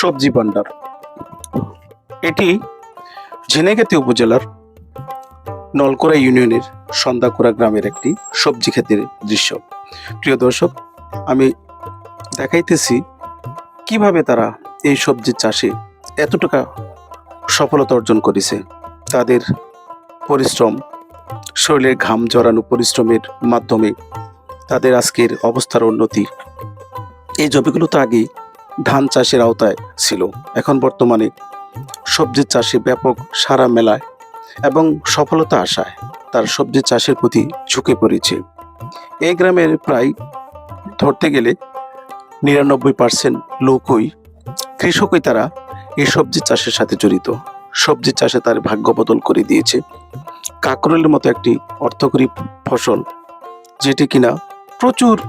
সবজি ভান্ডার। এটি ঝিনাইগাতি উপজেলার নলকোড়া ইউনিয়নের সন্দাকুড়া গ্রামের একটি সবজি ক্ষেতের দৃশ্য। প্রিয় দর্শক, আমি দেখাইতেছি কীভাবে তারা এই সবজি চাষে এতটুকা সফলতা অর্জন করেছে। তাদের পরিশ্রম, শরীরের ঘাম জড়ানো পরিশ্রমের মাধ্যমে তাদের আজকের অবস্থার উন্নতি। এই জমিগুলো তো আগেই ধান চাষের আওতায় ছিল। এখন বর্তমানে সবজি চাষে ব্যাপক সারা মেলায় এবং সফলতা আসায় তার সবজি চাষের প্রতি ঝুঁকে পড়েছে। এই গ্রামের প্রায় ধরতে গেলে নিরানব্বই পার্সেন্ট লোকই কৃষকই তারা এই সবজি চাষের সাথে জড়িত। সবজি চাষে তার ভাগ্য বদল করে দিয়েছে। কাকরলের মতো একটি অর্থকরী ফসল যেটি কিনা প্রচুর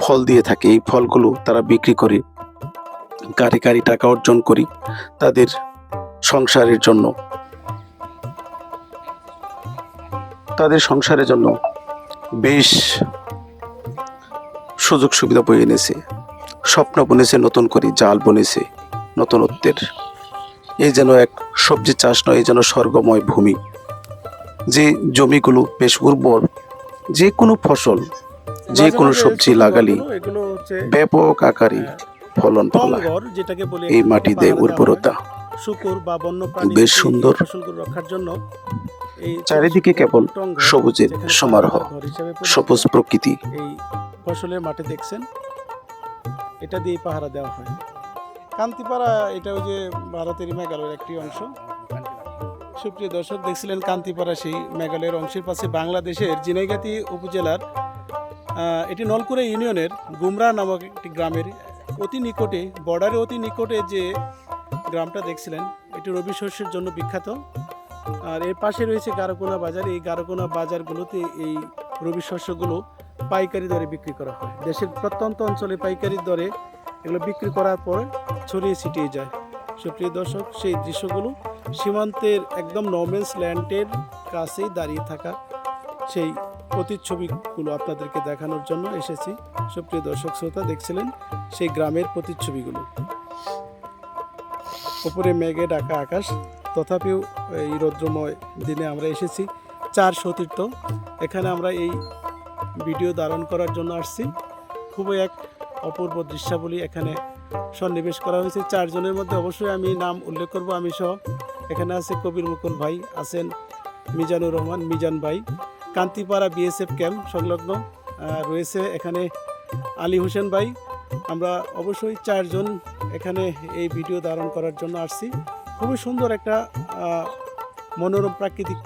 ফল দিয়ে থাকে। এই ফলগুলো তারা বিক্রি করে গাড়ি গাড়ি টাকা অর্জন করি তাদের সংসারের জন্য। তাদের সংসারের জন্য বেশ সুযোগ সুবিধা বয়ে এনেছে। স্বপ্ন বনেছে নতুন করে জাল বনেছে নতুনত্বের। এই যেন এক সবজি চাষ নয় এই যেন স্বর্গময় ভূমি। যে জমিগুলো বেশ উর্বর যে কোনো ফসল যে কোনো সবজি লাগালি ব্যাপক আকারে ফলন টংগর যেটাকে বলে এই মাটি দেয় পাহারা দেওয়া হয়। উর্বরতা। শুকুর বা বন্যপ্রাণী বেশ সুন্দর। ফসলগুলো রক্ষার জন্য এই চারিদিকে কেবল সবুজের সমারোহ সবুজ প্রকৃতি। এই ফসলের মাঠে দেখছেন এটা দিয়ে পাহারা দেওয়া হয়। কান্তিপাড়া এটা ওই যে ভারতের মেঘালয়ের একটি অংশ। সুপ্রিয় দর্শক দেখছিলেন কান্তিপাড়া সেই মেঘালয়ের অংশের পাশে বাংলাদেশের জিনাইগাতি উপজেলার এটি নলকুড়া ইউনিয়নের গুমরা নামক একটি গ্রামের অতি নিকটে বর্ডারে অতি নিকটে যে গ্রামটা দেখছিলেন, এটি রবি শস্যের জন্য বিখ্যাত। আর এর পাশে রয়েছে গারকোনা বাজার। এই গারকোনা বাজারগুলোতে এই রবি শস্যগুলো পাইকারি দরে বিক্রি করা হয়। দেশের প্রত্যন্ত অঞ্চলে পাইকারি দরে এগুলো বিক্রি করার পর ছড়িয়ে ছিটিয়ে যায়। সুপ্রিয় দর্শক, সেই দৃশ্যগুলো সীমান্তের একদম নর্মেন্স ল্যান্ডের কাছেই দাঁড়িয়ে থাকা সেই প্রতিচ্ছবিগুলো আপনাদেরকে দেখানোর জন্য এসেছি। সুপ্রিয় দর্শক শ্রোতা, দেখছিলেন সেই গ্রামের প্রতিচ্ছবিগুলো। উপরে মেঘে ঢাকা আকাশ, তথাপিও এই রৌদ্রময় দিনে আমরা এসেছি চার সতীর্থ। এখানে আমরা এই ভিডিও ধারণ করার জন্য আসছি। খুবই এক অপূর্ব দৃশ্যাবলী এখানে সন্নিবেশ করা হয়েছে। চারজনের মধ্যে অবশ্যই আমি নাম উল্লেখ করব, আমি সহ। এখানে আছে কবির মুকুল ভাই, আছেন মিজানুর রহমান, মিজান ভাই। কান্তিপাড়া বিএসএফ ক্যাম্প সংলগ্ন রয়েছে এখানে আলী হোসেন ভাই। আমরা অবশ্যই চারজন এখানে এই ভিডিও ধারণ করার জন্য আসছি। খুবই সুন্দর একটা মনোরম প্রাকৃতিক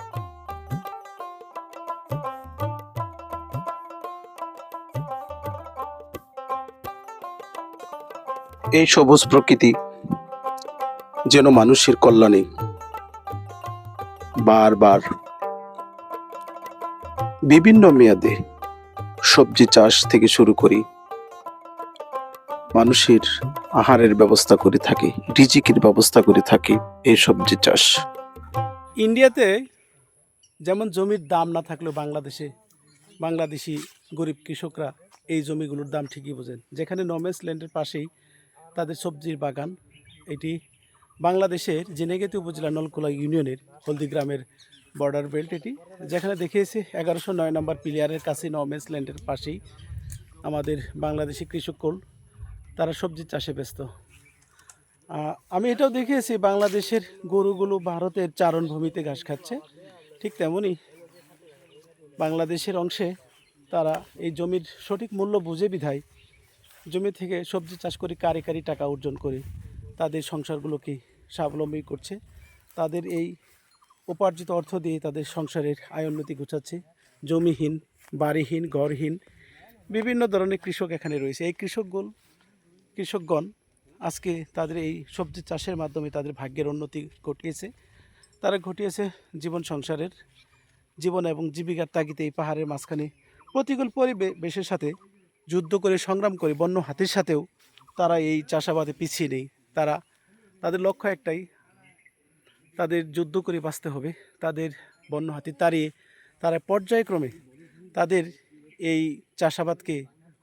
এই সবুজ প্রকৃতি যেন মানুষের কল্যাণে বারবার বিভিন্ন মেয়াদে সবজি চাষ থেকে শুরু করি। মানুষের আহারের ব্যবস্থা করে থাকে, রিজিকের ব্যবস্থা করে থাকে এই সবজি চাষ। ইন্ডিয়াতে যেমন জমির দাম না থাকলেও বাংলাদেশে বাংলাদেশি গরিব কৃষকরা এই জমিগুলোর দাম ঠিকই বোঝেন। যেখানে নমেন্স ল্যান্ডের পাশেই তাদের সবজির বাগান, এটি বাংলাদেশের জেনেগেতি উপজেলা নলকুলা ইউনিয়নের হলদিগ্রামের বর্ডার বেল্ট এটি, যেখানে দেখিয়েছে এগারোশো নয় নম্বর প্লেয়ারের কাছে নমেন্স ল্যান্ডের পাশেই আমাদের বাংলাদেশি কৃষককুল তারা সবজি চাষে ব্যস্ত। আমি এটাও দেখিয়েছি, বাংলাদেশের গরুগুলো ভারতের চারণভূমিতে ঘাস খাচ্ছে। ঠিক তেমনই বাংলাদেশের অংশে তারা এই জমির সঠিক মূল্য বুঝে বিধায় জমি থেকে সবজি চাষ করে কারি কারি টাকা অর্জন করে তাদের সংসারগুলোকে স্বাবলম্বী করছে। তাদের এই উপার্জিত অর্থ দিয়ে তাদের সংসারের আয় উন্নতি ঘুচাচ্ছে। জমিহীন, বাড়িহীন, ঘরহীন বিভিন্ন ধরনের কৃষক এখানে রয়েছে। এই কৃষকগুলো, কৃষকগণ আজকে তাদের এই সবজি চাষের মাধ্যমে তাদের ভাগ্যের উন্নতি ঘটিয়েছে। তারা ঘটিয়েছে জীবন সংসারের জীবন এবং জীবিকার তাগিদে এই পাহাড়ের মাঝখানে প্রতিকূল পরিবেশের সাথে যুদ্ধ করে, সংগ্রাম করে, বন্য হাতির সাথেও তারা এই চাষাবাদে পিছিয়ে নেই। তারা, তাদের লক্ষ্য একটাই তাদের যুদ্ধ করে বাঁচতে হবে। তাদের বন্য হাতি তাড়িয়ে তারা পর্যায়ক্রমে তাদের এই চাষাবাদকে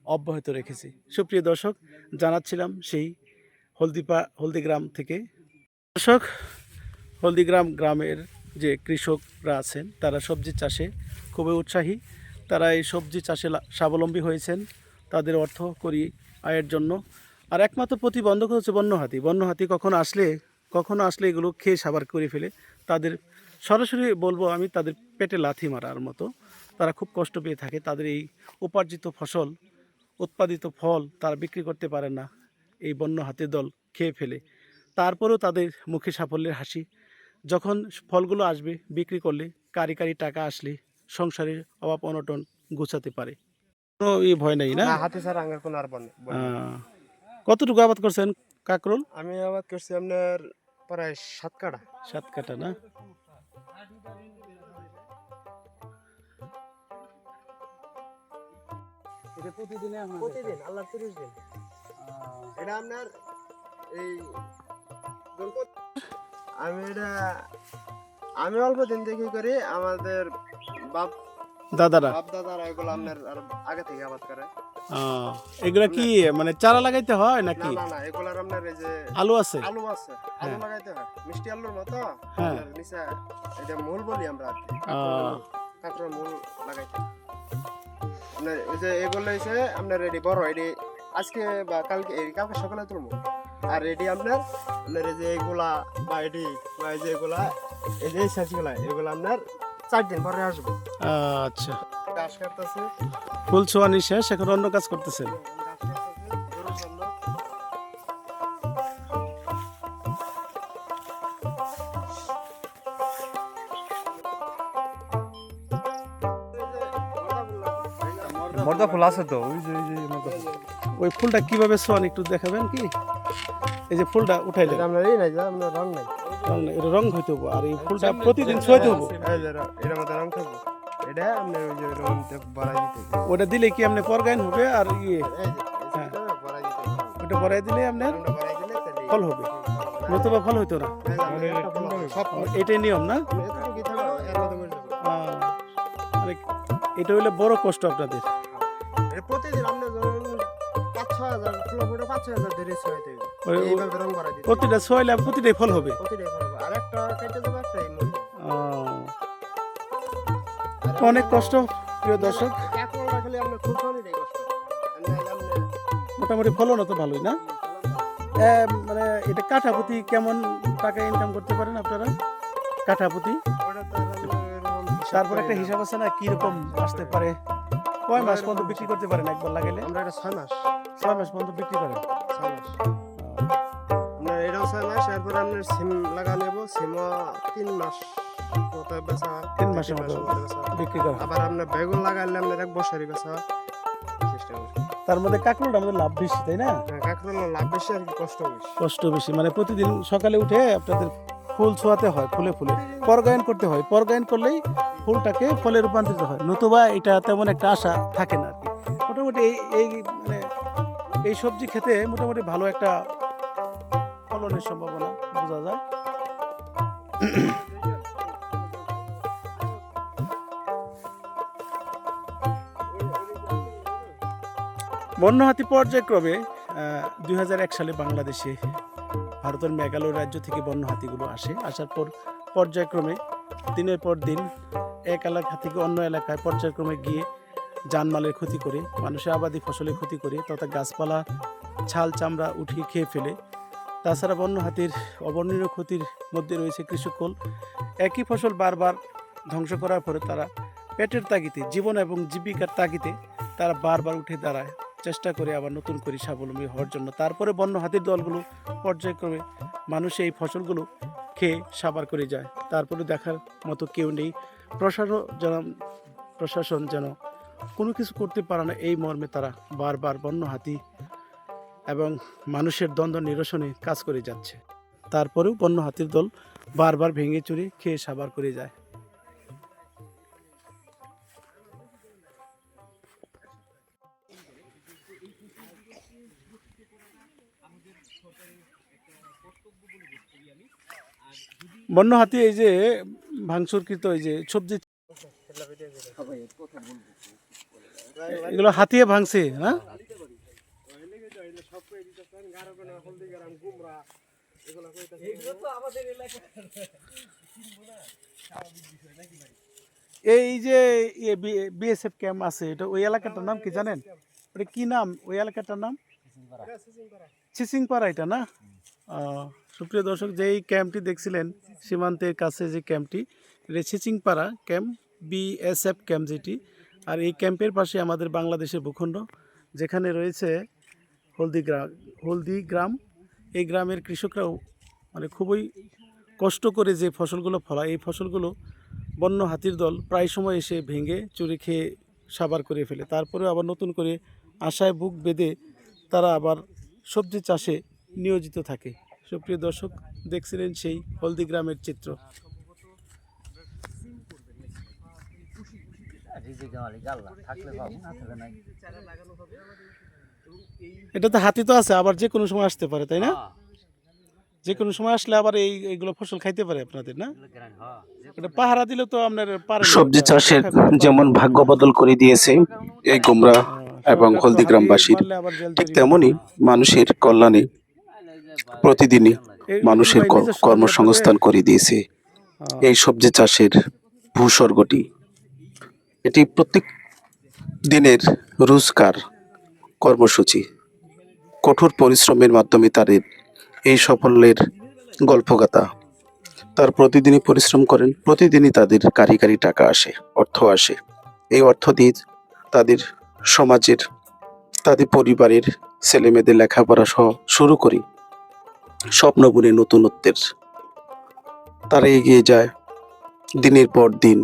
অব্যাহত রেখেছে। সুপ্রিয় দর্শক, জানাচ্ছিলাম সেই হলদিপা, হলদিগ্রাম থেকে। দর্শক, হলদিগ্রাম গ্রামের যে কৃষকরা আছেন, তারা সবজি চাষে খুবই উৎসাহী। তারা এই সবজি চাষে স্বাবলম্বী হয়েছেন তাদের অর্থ করি আয়ের জন্য। আর একমাত্র প্রতিবন্ধক হচ্ছে বন্যহাতি বন্যহাতি কখন আসলে কখনো আসলে এগুলো খেয়ে সাবার করে ফেলে। তাদের সরাসরি বলব আমি তাদের পেটে লাথি মারার মতো। তারা খুব কষ্ট পেয়ে থাকে। তাদের এই উপার্জিত ফসল উৎপাদিত ফল তারা বিক্রি করতে পারে না। এই বন্য হাতের দল খেয়ে ফেলে। তারপরেও তাদের মুখে সাফল্যের হাসি। যখন ফলগুলো আসবে বিক্রি করলে কারি কারি টাকা আসলে সংসারের অভাব অনটন গুছাতে পারে। কোনো ই ভয় নেই না? হাতে ছাড়া আঙ্গার কোনো আর কতটুকু আবাদ করছেন কাকরোল? আমি আবাদ করছি আপনার প্রায় সাত কাটা সাত কাটা না প্রতিদিন আল্লাহ তিরিশ দিন। এটা আপনার এই আমি এটা আমি অল্প দিন দেখি করি আমাদের বাপ দাদারা? বাপ দাদারা এগুলো আপনার আর আগে থেকে আবাদ করে। এগুলা কি মানে চারা লাগাইতে হয় নাকি? না না এগুলার আপনার এই যে আলু আছে? আলু আছে আলু হ্যাঁ। লাগাইতে হয়। মিষ্টি আলুর মতো হ্যাঁ। নিচে এটা মূল বলি আমরা কাঁকড়ার মূল লাগাইতে আপনার এই যে এগুলো হয়েছে আপনার রেডি বড় এডি আজকে বা কালকে এই কালকে সকালে তুলবো। আর এডি আপনার আপনার এই যে এগুলা বা এডি বা এই যে এগুলা এই যে সাইজগুলা এগুলা আপনার চার দিন পরে আসব। আচ্ছা। ঘাস কাটতেছে। ফুল ছোয়ানি শেষ এখন অন্য কাজ করতেছেন। জন্য মর্দা ফুল আছে তো ওই যে ওই যে মর্দা ফুল। ওই ফুলটা কীভাবে ছোয়ান একটু দেখাবেন কি? এই যে ফুলটা উঠাইলেন আপনার এই নাই আপনার রং নাই। রং না, এটা রং হইতে হব আর এই ফুলটা প্রতিদিন ছোয়াইতে হব। এই যে মধ্যে রং থাকব। এটা আপনার ওই যে রং বাড়াই দিতে ওটা দিলে কি আপনি পরগাইন হবে আর ইয়ে? হ্যাঁ। যে বাড়াই দিতে হবে। ওটা বড়াই দিলে আপনার ফল হবে। নতুবা ফল হইতো না। এই যে আপনার একটা ফল হবে। সব ফল। এটাই নিয়ম না? এটা হইলে বড় কষ্ট আপনাদের। প্রতিদিন পাঁচ ছয় হাজার ফুল ফুটে পাঁচ ছয় হাজার অনেক কষ্ট প্রিয় দর্শক। মোটামুটি ফলনও তো ভালোই না? মানে এটা কাঠাপতি কেমন টাকা ইনকাম করতে পারেন আপনারা? কাঠাপতি তারপর একটা। হিসাব আছে না কীরকম আসতে পারে? কয় মাস পর্যন্ত বিক্রি করতে পারেন একবার লাগাইলে? আমরা এটা ছয় মাস। ছয় মাস পর্যন্ত বিক্রি করেন? ছয় মাস। আপনার এটাও ছয় মাস এরপরে আপনার সিম লাগা নেব। সিমও তিন মাস। তিন মাসের মতো বিক্রি করা। আবার আপনার বেগুন লাগাইলে আপনার এক বছরই বেচা। চেষ্টা করি। তার মধ্যে কাঁকড়োটা আমাদের লাভ বেশি তাই না? কাঁকড়ানো লাভ বেশি আর কষ্ট বেশি। কষ্ট বেশি মানে প্রতিদিন সকালে উঠে আপনাদের ফুল ছোঁয়াতে হয় ফুলে ফুলে। পরগায়ন করতে হয় পরগায়ন করলেই ফুলটাকে ফলে রূপান্তরিত হয়। নতুবা এটা তেমন একটা আশা থাকে না আর কি। মোটামুটি এই এই মানে এই সবজি খেতে মোটামুটি ভালো একটা ফলনের সম্ভাবনা বোঝা যায়। বন্যহাতি পর্যায়ক্রমে দুই হাজার এক সালে বাংলাদেশে ভারতের মেঘালয় রাজ্য থেকে বন্য হাতিগুলো আসে। আসার পর পর্যায়ক্রমে, দিনের পর দিন এক এলাকা থেকে অন্য এলাকায় পর্যায়ক্রমে গিয়ে জানমালের ক্ষতি করে, মানুষের আবাদি ফসলের ক্ষতি করে তথা গাছপালা, ছাল, চামড়া উঠিয়ে খেয়ে ফেলে। তাছাড়া বন্য হাতির অবর্ণনীয় ক্ষতির মধ্যে রয়েছে কৃষককুল একই ফসল বারবার ধ্বংস করার পরে তারা পেটের তাগিতে জীবন এবং জীবিকার তাগিতে তারা বারবার উঠে দাঁড়ায়। চেষ্টা করে আবার নতুন করে স্বাবলম্বী হওয়ার জন্য। তারপরে বন্য হাতির দলগুলো পর্যায়ক্রমে মানুষ এই ফসলগুলো খেয়ে সাবার করে যায়। তারপরে দেখার মতো কেউ নেই। প্রশাসন যেন প্রশাসন যেন কোনো কিছু করতে পারে না, এই মর্মে তারা বারবার বন্য হাতি এবং মানুষের দ্বন্দ্ব নিরসনে কাজ করে যাচ্ছে। তারপরেও বন্য হাতির দল বারবার ভেঙে চুরে খেয়ে সাবার করে যায়। বন্য হাতি এই যে ভাঙচুরকৃত এই যে সবজি এগুলো হাতিয়ে ভাঙছে কইতাছে এই যে বিএসএফ ক্যাম্প আছে এটা ওই এলাকাটার নাম কি জানেন? ওটা কি নাম? ওই এলাকাটার নাম? চিসিংপাড়া এটা না? সুপ্রিয় দর্শক, যেই ক্যাম্পটি দেখছিলেন, সীমান্তের কাছে যে ক্যাম্পটি, এটা চিচিংপাড়া ক্যাম্প, বিএসএফ ক্যাম্প যেটি। আর এই ক্যাম্পের পাশে আমাদের বাংলাদেশের ভূখণ্ড, যেখানে রয়েছে হলদিগ্রাম হলদিগ্রাম। এই গ্রামের কৃষকরাও মানে খুবই কষ্ট করে যে ফসলগুলো ফলায়, এই ফসলগুলো বন্য হাতির দল প্রায় সময় এসে ভেঙে, চুরি খেয়ে সাবার করে ফেলে। তারপরেও আবার নতুন করে আশায় বুক বেঁধে তারা আবার সবজি চাষে নিয়োজিত থাকে। সুপ্রিয় দর্শক দেখছিলেন সেই হলদিগ্রামের চিত্র। এটা তো হাতি তো আছে আবার যে কোনো সময় আসতে পারে তাই না? যে কোনো সময় আসলে আবার এই এইগুলো ফসল খাইতে পারে আপনাদের না? এটা পাহারা দিলে তো আপনার পারে সবজি চাষের। যেমন ভাগ্য বদল করে দিয়েছে এই গুমরা এবং সরকার তো হলদিগ্রামবাসীর আবার জেল ঠিক তেমনই মানুষের কল্যাণে প্রতিদিনই মানুষের কর্মসংস্থান করে দিয়েছে। এই সবজি চাষের ভূস্বর্গটি। এটি প্রত্যেক দিনের রোজগার কর্মসূচি। কঠোর পরিশ্রমের মাধ্যমে তাদের এই সাফল্যের গল্পগাথা। তার প্রতিদিনই পরিশ্রম করেন প্রতিদিনই তাদের কারি কারি টাকা আসে অর্থ আসে। এই অর্থ দিয়ে তাদের সমাজের তাদের পরিবারের ছেলেমেয়েদের লেখাপড়া সহ শুরু করি। স্বপ্ন বুনে নতুনত্বের তারা এগিয়ে যায় দিনের পর দিন।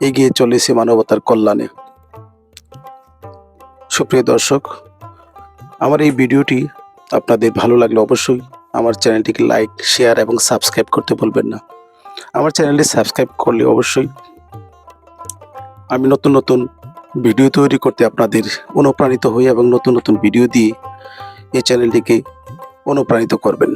এগিয়ে চলেছে মানবতার কল্যাণে। সুপ্রিয় দর্শক, আমার এই ভিডিওটি আপনাদের ভালো লাগলে অবশ্যই আমার চ্যানেলটিকে লাইক, শেয়ার এবং সাবস্ক্রাইব করতে ভুলবেন না। আমার চ্যানেলটি সাবস্ক্রাইব করলে অবশ্যই আমি নতুন নতুন ভিডিও তৈরি করতে আপনাদের অনুপ্রাণিত হই এবং নতুন নতুন ভিডিও দিয়ে এই চ্যানেলটিকে অনুপ্রাণিত করবেন।